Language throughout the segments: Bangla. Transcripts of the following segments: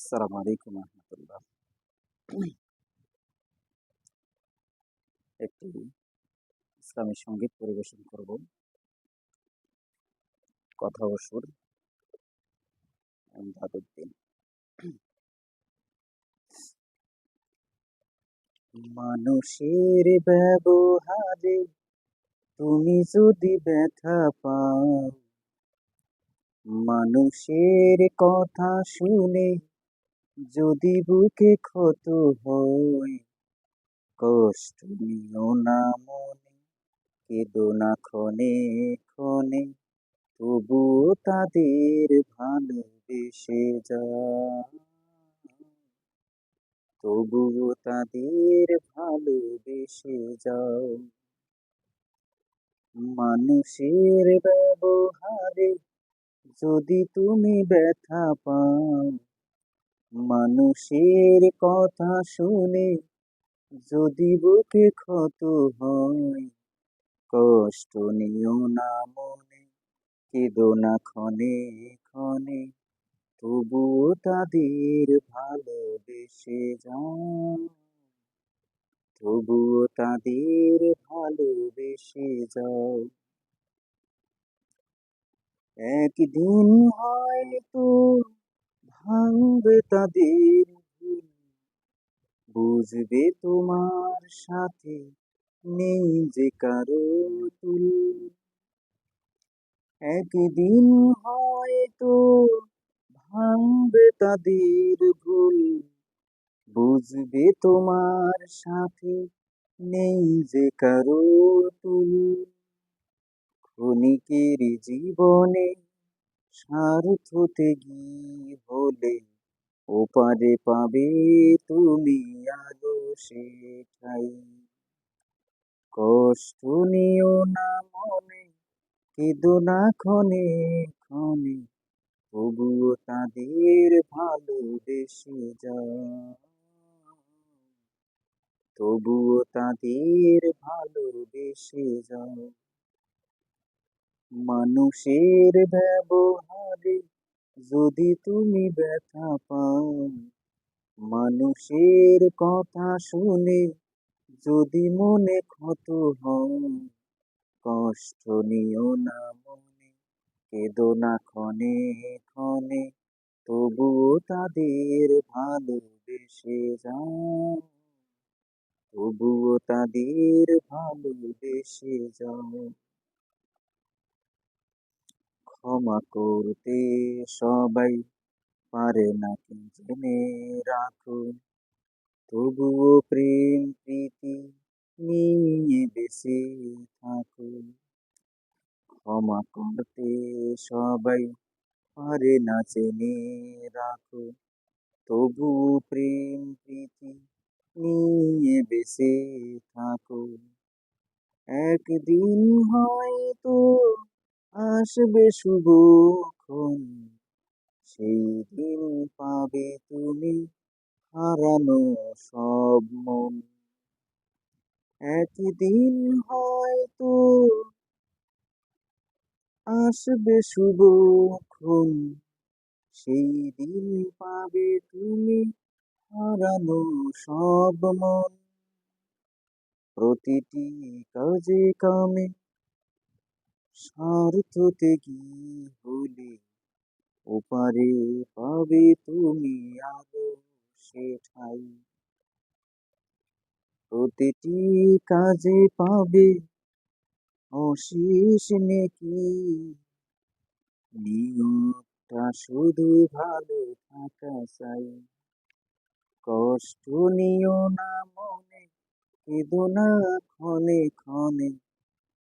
আসসালামু আলাইকুম রহমতুল্লাহ একটি ইসলামী সংগীত পরিবেশন করব। কথা ও সুর। এমদাদুদ্দিন মানুষের ব্যবহারে তুমি যদি ব্যথা পাও, মানুষের কথা শুনে যদি বুকে ক্ষত হয়, কষ্ট নিও না মনে, কেঁদো না ক্ষণে ক্ষণে, তবুও তাদের ভালোবেসে যা তবুও তাদের ভালোবেসে যাও। মানুষের ব্যবহারে যদি তুমি ব্যথা পাও মানুষের কথা শুনে যদি বুকে ক্ষত হয়, কষ্ট নিও না মনে, কেঁদো না ক্ষণে ক্ষণে। তবুও তাদের ভালোবেসে যাও। তবুও তাদের ভালোবেসে যাও। একদিন হয়তো ভাঙবে তাদের বুঝবে তোমার সাথে নেই যে কারও তুল। একদিন হয়তো ভাঙবে তাদের ভুল। বুঝবে তোমার সাথে নেই যে কারও তুল। ক্ষণিকের জীবনে স্বার্থতে গিয়ে হলে ওপারে পাবে তুমি আলো সেটাই কষ্ট নিও না মনে, কেঁদো না ক্ষণে ক্ষণে, তবুও তাদের ভালোবেসে যা তবুও তাদের ভালোবেসে যাও। মানুষের ব্যবহারে যদি তুমি ব্যথা পাও, মানুষের কথা শুনে যদি মনে ক্ষত হয় কষ্ট নিও না মনে, কেঁদো না ক্ষণে ক্ষণে, তবুও তাদের ভালোবেসে যাও। তবুও তাদের ভালোবেসে যাও। ক্ষমা করতে সবাই পারে না কি জেনে রাখো, তবুও প্রেম, প্রীতি নিয়ে বেশি থাকো। ক্ষমা করতে সবাই পারে না চেনে রাখো, তবুও প্রেম, প্রীতি নিয়ে বেশি থাকো। একদিন হয়তো আসবে শুভক্ষণ সেই দিন পাবে তুমি হারানো সব মন। একদিন হয়তো আসবে শুভক্ষণ সেই দিন পাবে তুমি হারানো সব মন। প্রতিটি কাজে কামে স্বার্থতে গিয়ে হলে? ওপারে পাবে তুমি আলো সেঠাই প্রতিটি কাজে পাবে অশেষ নেকি। নিয়মটা শুধু ভালো থাকা চাই। কষ্ট নিও না মনে, কেঁদো না ক্ষণে ক্ষণে।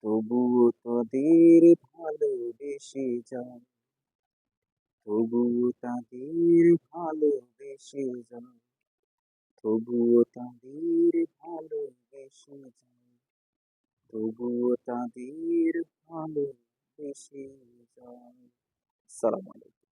তবুও তাদের ভালোবেসে যাও। তবুও তাদের ভালোবেসে যাও। তবুও তাদের ভালোবেসে যাও। তবুও তাদের ভালোবেসে যাও। সালাম আলাইকুম।